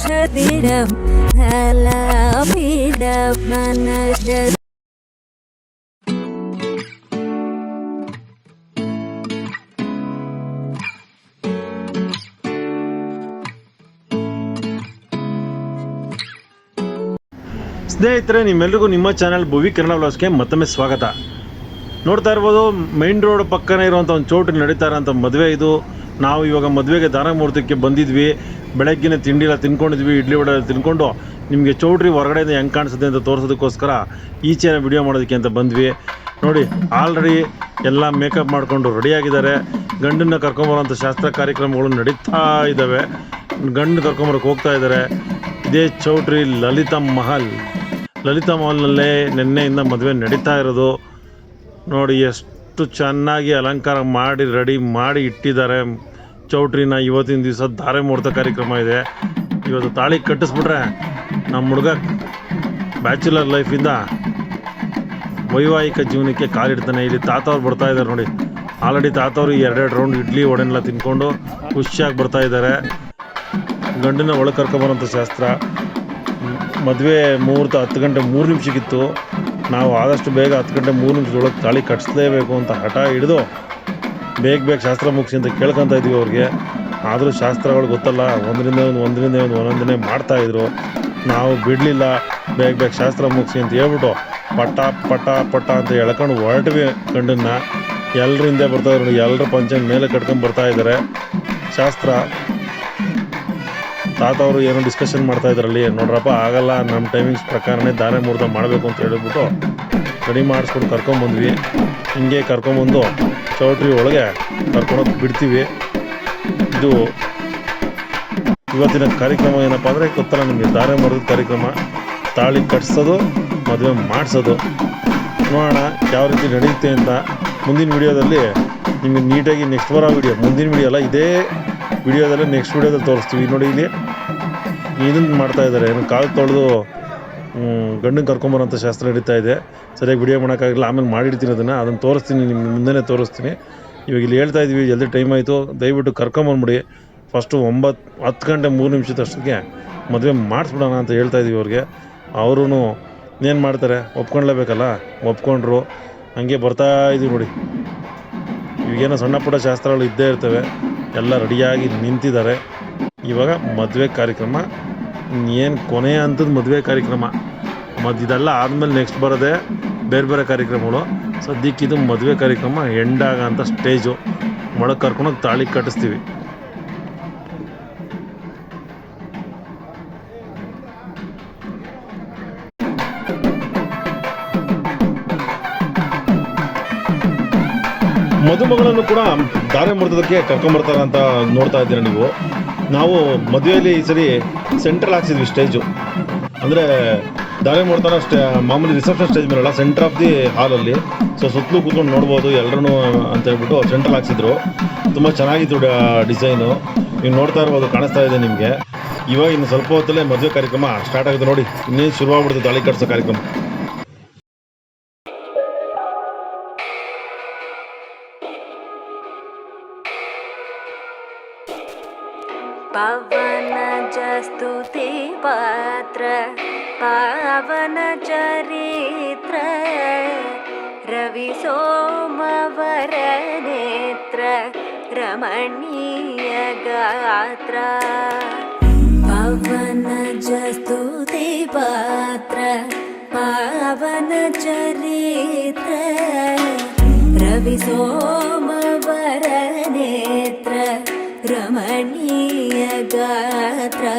ஷதிடம் ஹலாபிடம் மனஷ ಸ್ನೇಹಿತರೆ ನಿಮ್ಮೆಲ್ಲರಿಗೂ ನಿಮ್ಮ ಚಾನಲ್ ಭುವಿ ಕನ್ನಡ ವ್ಲಾಸ್ಗೆ ಮತ್ತೊಮ್ಮೆ ಸ್ವಾಗತ. ನೋಡ್ತಾ ಇರ್ಬೋದು ಮೈನ್ ರೋಡ್ ಪಕ್ಕನೇ ಇರುವಂಥ ಒಂದು ಚೌಟ್ರಿ ನಡೀತಾ ಇರೋಂಥ ಮದುವೆ ಇದು. ನಾವು ಇವಾಗ ಮದುವೆಗೆ ದಾನ ಮುಹೂರ್ತಕ್ಕೆ ಬಂದಿದ್ವಿ. ಬೆಳಗ್ಗಿನ ತಿಂಡಿ ಎಲ್ಲ ತಿನ್ಕೊಂಡಿದ್ವಿ, ಇಡ್ಲಿ ವಡೆ ತಿನ್ಕೊಂಡು. ನಿಮಗೆ ಚೌಟ್ರಿ ಹೊರಗಡೆಯಿಂದ ಹೆಂಗೆ ಕಾಣಿಸುತ್ತೆ ಅಂತ ತೋರಿಸೋದಕ್ಕೋಸ್ಕರ ಈಚೆನ ವಿಡಿಯೋ ಮಾಡೋದಕ್ಕೆ ಅಂತ ಬಂದ್ವಿ. ನೋಡಿ ಆಲ್ರೆಡಿ ಎಲ್ಲ ಮೇಕಪ್ ಮಾಡಿಕೊಂಡು ರೆಡಿಯಾಗಿದ್ದಾರೆ ಗಂಡನ್ನ ಕರ್ಕೊಂಬರೋಂಥ ಶಾಸ್ತ್ರ ಕಾರ್ಯಕ್ರಮಗಳು ನಡೀತಾ ಇದ್ದಾವೆ. ಗಂಡು ಕರ್ಕೊಂಬರಕ್ಕೆ ಹೋಗ್ತಾ ಇದ್ದಾರೆ. ಇದೇ ಚೌಟ್ರಿ ಲಲಿತಾ ಮಹಲ್. ಲಲಿತಾ ಮಹಲ್ನಲ್ಲೇ ನಿನ್ನೆಯಿಂದ ಮದುವೆ ನಡೀತಾ ಇರೋದು. ನೋಡಿ ಎಷ್ಟು ಚೆನ್ನಾಗಿ ಅಲಂಕಾರ ಮಾಡಿ, ರೆಡಿ ಮಾಡಿ ಇಟ್ಟಿದ್ದಾರೆ. ಚೌಟ್ರಿನ ಇವತ್ತಿನ ದಿವಸ ಧಾರೆ ಮುಹೂರ್ತ ಕಾರ್ಯಕ್ರಮ ಇದೆ. ಇವತ್ತು ತಾಳಿ ಕಟ್ಟಿಸ್ಬಿಟ್ರೆ ನಮ್ಮ ಹುಡುಗ ಬ್ಯಾಚುಲರ್ ಲೈಫಿಂದ ವೈವಾಹಿಕ ಜೀವನಕ್ಕೆ ಕಾಲಿಡ್ತಾನೆ ಇಲ್ಲಿ ತಾತವ್ರು ಬರ್ತಾ ಇದ್ದಾರೆ ನೋಡಿ. ಆಲ್ರೆಡಿ ತಾತವ್ರು ಎರಡೆರಡು ರೌಂಡ್ ಇಡ್ಲಿ ಒಡೆನೆಲ್ಲ ತಿನ್ಕೊಂಡು ಖುಷಿಯಾಗಿ ಬರ್ತಾ ಇದ್ದಾರೆ. ಗಂಡನ ಒಳಗೆ ಕರ್ಕೊಂಬರೋಂಥ ಶಾಸ್ತ್ರ. ಮದುವೆ ಮುಹೂರ್ತ ಹತ್ತು ಗಂಟೆ ಮೂರು ನಿಮಿಷಕ್ಕಿತ್ತು. ನಾವು ಆದಷ್ಟು ಬೇಗ ಹತ್ತು ಗಂಟೆ ಮೂರು ನಿಮಿಷದೊಳಗೆ ತಾಳಿ ಕಟ್ಟಿಸ್ಲೇಬೇಕು ಅಂತ ಹಠ ಹಿಡಿದು ಬೇಗ ಬೇಗ ಶಾಸ್ತ್ರ ಮುಗಿಸಿ ಅಂತ ಕೇಳ್ಕೊತ ಇದ್ವಿ ಅವ್ರಿಗೆ. ಆದರೂ ಶಾಸ್ತ್ರಗಳು ಗೊತ್ತಲ್ಲ, ಒಂದರಿಂದ ಒಂದು ಒಂದರಿಂದ ಒಂದು ಒಂದೊಂದನೇ ಮಾಡ್ತಾಯಿದ್ರು ನಾವು ಬಿಡಲಿಲ್ಲ, ಬೇಗ ಬೇಗ ಶಾಸ್ತ್ರ ಮುಗಿಸಿ ಅಂತ ಹೇಳ್ಬಿಟ್ಟು ಪಟ ಪಟ ಪಟ ಅಂತ ಎಳ್ಕೊಂಡು ಹೊರಟ್ವಿ ಗಂಡನ್ನ. ಎಲ್ಲರಿಂದ ಬರ್ತಾಯಿದ್ರು ಎಲ್ಲರೂ ಪಂಚನ ಮೇಲೆ ಕಟ್ಕೊಂಡು ಬರ್ತಾಯಿದ್ದಾರೆ ಶಾಸ್ತ್ರ ತಾತ ಅವರು ಏನೋ ಡಿಸ್ಕಷನ್ ಮಾಡ್ತಾ ಇದ್ರಲ್ಲಿ, ನೋಡ್ರಪ್ಪ, ಆಗಲ್ಲ ನಮ್ಮ ಟೈಮಿಂಗ್ಸ್ ಪ್ರಕಾರನೇ ದಾರೆ ಮುಹೂರ್ತ ಮಾಡಬೇಕು ಅಂತ ಹೇಳಿಬಿಟ್ಟು ರೆಡಿ ಮಾಡಿಸ್ಕೊಂಡು ಕರ್ಕೊಂಬಂದ್ವಿ ಹಿಂಗೆ ಕರ್ಕೊಂಬಂದು ಚೌಟ್ರಿ ಒಳಗೆ ಕರ್ಕೊಂಡೋಗಿ ಬಿಡ್ತೀವಿ. ಇದು ಇವತ್ತಿನ ಕಾರ್ಯಕ್ರಮ ಏನಪ್ಪ ಅಂದರೆ ಗೊತ್ತಲ್ಲ ನಿಮಗೆ ದಾರೆ ಮುಹೂರ್ತದ ಕಾರ್ಯಕ್ರಮ. ತಾಳಿ ಕಟ್ಸೋದು, ಮದುವೆ ಮಾಡಿಸೋದು. ನೋಡೋಣ ಯಾವ ರೀತಿ ನಡೆಯುತ್ತೆ ಅಂತ ಮುಂದಿನ ವಿಡಿಯೋದಲ್ಲಿ ನಿಮಗೆ ನೀಟಾಗಿ ನೆಕ್ಸ್ಟ್ ಬರೋ ವಿಡಿಯೋ ಮುಂದಿನ ವಿಡಿಯೋ ಅಲ್ಲ, ಇದೇ ವಿಡಿಯೋದಲ್ಲಿ ನೆಕ್ಸ್ಟ್ ವಿಡಿಯೋದಲ್ಲಿ ತೋರಿಸ್ತೀವಿ. ನೋಡಿ ಇಲ್ಲಿ ಇದನ್ನು ಮಾಡ್ತಾ ಇದ್ದಾರೆ. ಏನು ಕಾಲು ತೊಳೆದು ಗಂಡನ ಕರ್ಕೊಂಬರೋಂಥ ಶಾಸ್ತ್ರ ನಡೀತಾ ಇದೆ. ಸರಿಯಾಗಿ ವಿಡಿಯೋ ಮಾಡೋಕ್ಕಾಗಿಲ್ಲ, ಆಮೇಲೆ ಮಾಡಿಡ್ತೀನಿ ಅದನ್ನು. ಅದನ್ನು ತೋರಿಸ್ತೀನಿ ನಿಮ್ಮ ಮುಂದೆನೇ ತೋರಿಸ್ತೀನಿ. ಇವಾಗ ಇಲ್ಲಿ ಹೇಳ್ತಾ ಇದ್ವಿ, ಜಲ್ದಿ ಟೈಮ್ ಆಯಿತು. ದಯವಿಟ್ಟು ಕರ್ಕೊಂಬಂದ್ಬಿಡಿ ಫಸ್ಟು ಒಂಬತ್ತು ಹತ್ತು ಗಂಟೆ ಮೂರು ನಿಮಿಷದಷ್ಟಕ್ಕೆ ಮದುವೆ ಮಾಡಿಸ್ಬಿಡೋಣ ಅಂತ ಹೇಳ್ತಾ ಇದ್ದೀವಿ ಅವ್ರಿಗೆ. ಅವರು ಏನು ಮಾಡ್ತಾರೆ? ಒಪ್ಕೊಳ್ಲೇಬೇಕಲ್ಲ ಒಪ್ಕೊಂಡ್ರು. ಹಂಗೆ ಬರ್ತಾ ಇದ್ದೀವಿ ನೋಡಿ. ಈಗೇನೋ ಸಣ್ಣ ಪುಟ್ಟ ಶಾಸ್ತ್ರಗಳು ಇದ್ದೇ ಇರ್ತವೆ. ಎಲ್ಲ ರೆಡಿಯಾಗಿ ನಿಂತಿದ್ದಾರೆ. ಇವಾಗ ಮದುವೆ ಕಾರ್ಯಕ್ರಮ ಏನು ಕೊನೆಯ ಹಂತದ ಮದುವೆ ಕಾರ್ಯಕ್ರಮ. ಮತ್ತು ಇದೆಲ್ಲ ಆದಮೇಲೆ ನೆಕ್ಸ್ಟ್ ಬರೋದೇ ಬೇರೆ ಬೇರೆ ಕಾರ್ಯಕ್ರಮಗಳು. ಸದ್ಯಕ್ಕೆ ಇದು ಮದುವೆ ಕಾರ್ಯಕ್ರಮ ಎಂಡ್ ಆಗಂಥ ಸ್ಟೇಜು. ಒಳಗೆ ಕರ್ಕೊಂಡೋಗಿ ತಾಳಿ ಕಟ್ಟಿಸ್ತೀವಿ. ಮದುಮಗಳನ್ನು ಕೂಡ ದಾರೆ ಮುರಿದೋದಕ್ಕೆ ಅಂತ ನೋಡ್ತಾ ಇದ್ದೀರಾ ನೀವು? ನಾವು ಮದುವೆಯಲ್ಲಿ ಈ ಸರಿ ಸೆಂಟ್ರಲ್ ಹಾಕ್ಸಿದ್ವಿ ಸ್ಟೇಜು ಅಂದರೆ ದಾರೆ ಮಾಡ್ತಾರೆ ಸ್ಟೇ ಮಾಮೂಲಿ ರಿಸೆಪ್ಷನ್ ಸ್ಟೇಜ್ ಮೇಲಲ್ಲ ಸೆಂಟ್ರ್ ಆಫ್ ದಿ ಹಾಲಲ್ಲಿ ಸೊ ಸುತ್ತಲೂ ಕೂತ್ಕೊಂಡು ನೋಡ್ಬೋದು ಎಲ್ಲರೂ ಅಂತ ಹೇಳ್ಬಿಟ್ಟು ಸೆಂಟ್ರಲ್ ಹಾಕ್ಸಿದ್ರು. ತುಂಬ ಚೆನ್ನಾಗಿತ್ತು ಡಿಸೈನು ನೀವು ನೋಡ್ತಾ ಇರ್ಬೋದು, ಕಾಣಿಸ್ತಾ ಇದೆ ನಿಮಗೆ. ಇವಾಗ ಇನ್ನು ಸ್ವಲ್ಪ ಹೊತ್ತಲ್ಲೇ ಮದುವೆ ಕಾರ್ಯಕ್ರಮ ಸ್ಟಾರ್ಟ್ ಆಗುತ್ತೆ ನೋಡಿ. ಇನ್ನೇನು ಶುರುವಾಗ್ಬಿಡ್ತು ತಾಳಿ ಕಟ್ಸೋ ಕಾರ್ಯಕ್ರಮ. पवनजस्तु ते पात्र पावनचरित्र रविसोमवरनेत्र सोमवरनेत्र पवनजस्तु ते पात्र पावनचरित्र रविसोम Yagatra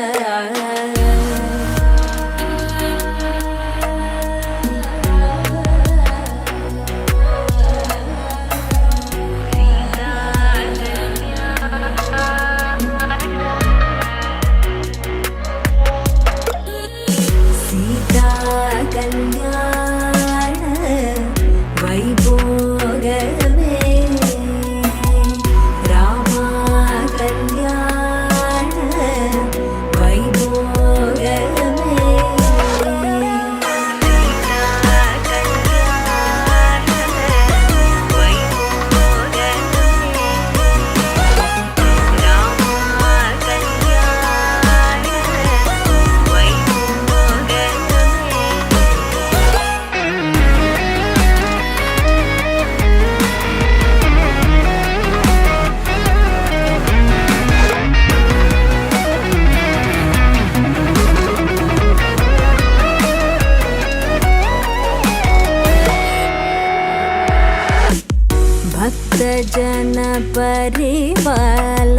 भक्तजन परिपाल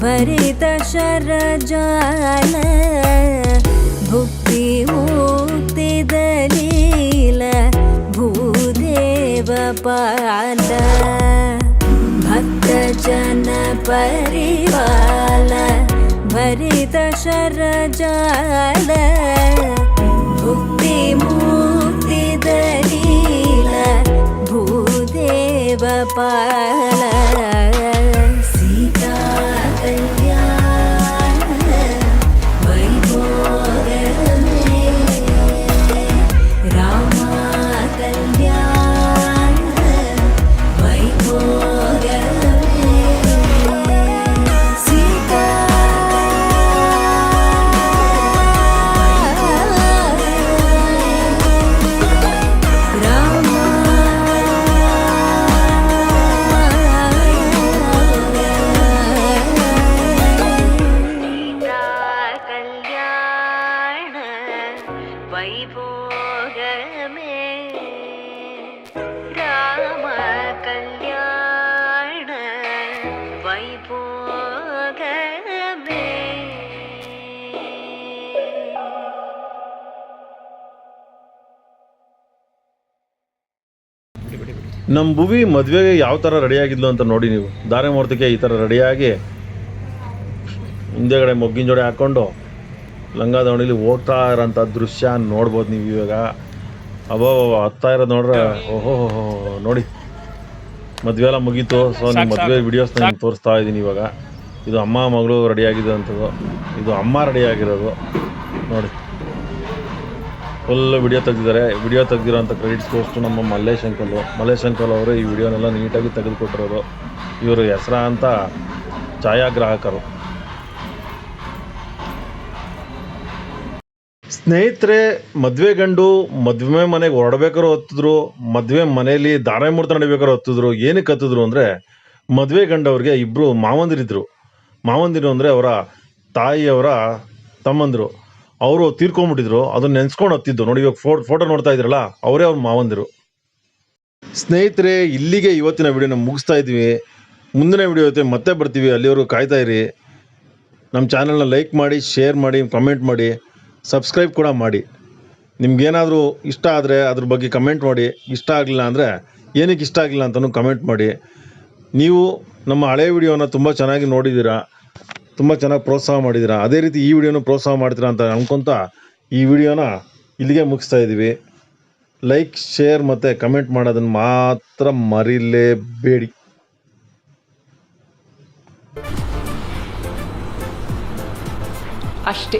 भरित शरजाल भुक्ति मुक्ति दलील भूदेव पाल भक्तजन परिपाल भरित शरजाल भुक्ति मुक्ति दलील भूदेव पाल ನಮ್ಮ ಭುವಿ ಮದುವೆಗೆ ಯಾವ ಥರ ರೆಡಿಯಾಗಿದ್ಲು ಅಂತ ನೋಡಿ ನೀವು. ಧಾರೆ ಮುಹೂರ್ತಕ್ಕೆ ಈ ಥರ ರೆಡಿಯಾಗಿ ಹಿಂದೆಗಡೆ ಮೊಗ್ಗಿನ ಜೋಡೆ ಹಾಕ್ಕೊಂಡು ಲಂಗ ದೋಣಿಲಿ ಹೋಗ್ತಾ ಇರೋಂಥ ದೃಶ್ಯ ನೋಡ್ಬೋದು ನೀವು ಇವಾಗ. ಅಬ್ಬಾ ಹತ್ತಾ ಇರೋದು ನೋಡ್ರೆ ಓಹೋ ನೋಡಿ. ಮದುವೆ ಎಲ್ಲ ಮುಗೀತು ಸೊ ನಿಮ್ಮ ಮದುವೆ ವಿಡಿಯೋಸ್ ನಿಮ್ಗೆ ತೋರಿಸ್ತಾ ಇದ್ದೀನಿ ಇವಾಗ. ಇದು ಅಮ್ಮ ಮಗಳು ರೆಡಿ ಅಂಥದ್ದು ಇದು ಅಮ್ಮ ರೆಡಿ ಆಗಿರೋದು. ನೋಡಿ. ಫುಲ್ ವಿಡಿಯೋ ತೆಗೆದಿದ್ದಾರೆ. ವಿಡಿಯೋ ತೆಗೆದಿರೋಂಥ ಕ್ರೆಡಿಟ್ಸ್ ಕೋಸ್ಟು ನಮ್ಮ ಮಲ್ಲೇಶ್ ಅಂಕಲು ಮಲ್ಲೇಶ್ ಅಂಕಲ್ ಅವರು ಈ ವಿಡಿಯೋನೆಲ್ಲ ನೀಟಾಗಿ ತೆಗೆದುಕೊಟ್ಟಿರೋದು. ಇವರು ಹೆಸರ ಅಂತ ಛಾಯಾಗ್ರಾಹಕರು. ಸ್ನೇಹಿತರೆ, ಮದುವೆ ಗಂಡು ಮದುವೆ ಮನೆಗೆ ಹೊರಡ್ಬೇಕಾದ್ರು ಹೊತ್ತಿದ್ರು, ಮದುವೆ ಮನೆಯಲ್ಲಿ ದಾರೆ ಮುಹೂರ್ತ ನಡಿಬೇಕಾದ್ರು ಹೊತ್ತಿದ್ರು, ಏನಕ್ಕೆ ಹತ್ತಿದ್ರು ಅಂದರೆ ಮದುವೆ ಗಂಡವ್ರಿಗೆ ಇಬ್ಬರು ಮಾವಂದಿರಿದ್ರು. ಮಾವಂದಿರು ಅಂದರೆ ಅವರ ತಾಯಿಯವರ ತಮ್ಮಂದಿರು. ಅವರು ತೀರ್ಕೊಂಡ್ಬಿಟ್ಟಿದ್ರು, ಅದನ್ನ ನೆನ್ಸ್ಕೊಂಡು ಹತ್ತಿದ್ದು. ನೋಡಿ, ಇವಾಗ ಫೋಟೋ ಫೋಟೋ ನೋಡ್ತಾ ಇದ್ರಲ್ಲ ಅವರೇ ಅವ್ರ ಮಾವಂದಿರು. ಸ್ನೇಹಿತರೆ, ಇಲ್ಲಿಗೆ ಇವತ್ತಿನ ವಿಡಿಯೋನ ಮುಗಿಸ್ತಾ ಇದ್ವಿ ಮುಂದಿನ ವಿಡಿಯೋ ಜೊತೆ ಮತ್ತೆ ಬರ್ತೀವಿ. ಅಲ್ಲಿವರೆಗೂ ಕಾಯ್ತಾ ಇರಿ. ನಮ್ಮ ಚಾನಲ್ನ ಲೈಕ್ ಮಾಡಿ ಶೇರ್ ಮಾಡಿ ಕಮೆಂಟ್ ಮಾಡಿ. ಸಬ್ಸ್ಕ್ರೈಬ್ ಕೂಡ ಮಾಡಿ. ನಿಮಗೇನಾದರೂ ಇಷ್ಟ ಆದರೆ ಅದ್ರ ಬಗ್ಗೆ ಕಮೆಂಟ್ ಮಾಡಿ. ಇಷ್ಟ ಆಗಲಿಲ್ಲ ಅಂದರೆ ಏನಕ್ಕೆ ಇಷ್ಟ ಆಗಲಿಲ್ಲ ಅಂತಲೂ ಕಮೆಂಟ್ ಮಾಡಿ. ನೀವು ನಮ್ಮ ಹಳೆ ವಿಡಿಯೋನ ತುಂಬ ಚೆನ್ನಾಗಿ ನೋಡಿದ್ದೀರಾ ತುಂಬ ಚೆನ್ನಾಗಿ ಪ್ರೋತ್ಸಾಹ ಮಾಡಿದ್ದೀರಾ ಅದೇ ರೀತಿ ಈ ವಿಡಿಯೋನು ಪ್ರೋತ್ಸಾಹ ಮಾಡ್ತೀರಾ ಅಂತ ಅನ್ಕೊತ ಈ ವಿಡಿಯೋನ ಇಲ್ಲಿಗೆ ಮುಗಿಸ್ತಾ ಇದ್ದೀವಿ. ಲೈಕ್ ಶೇರ್ ಮತ್ತು ಕಮೆಂಟ್ ಮಾಡೋದನ್ನು ಮಾತ್ರ ಮರಿಲೇಬೇಡಿ. ಅಷ್ಟೇ.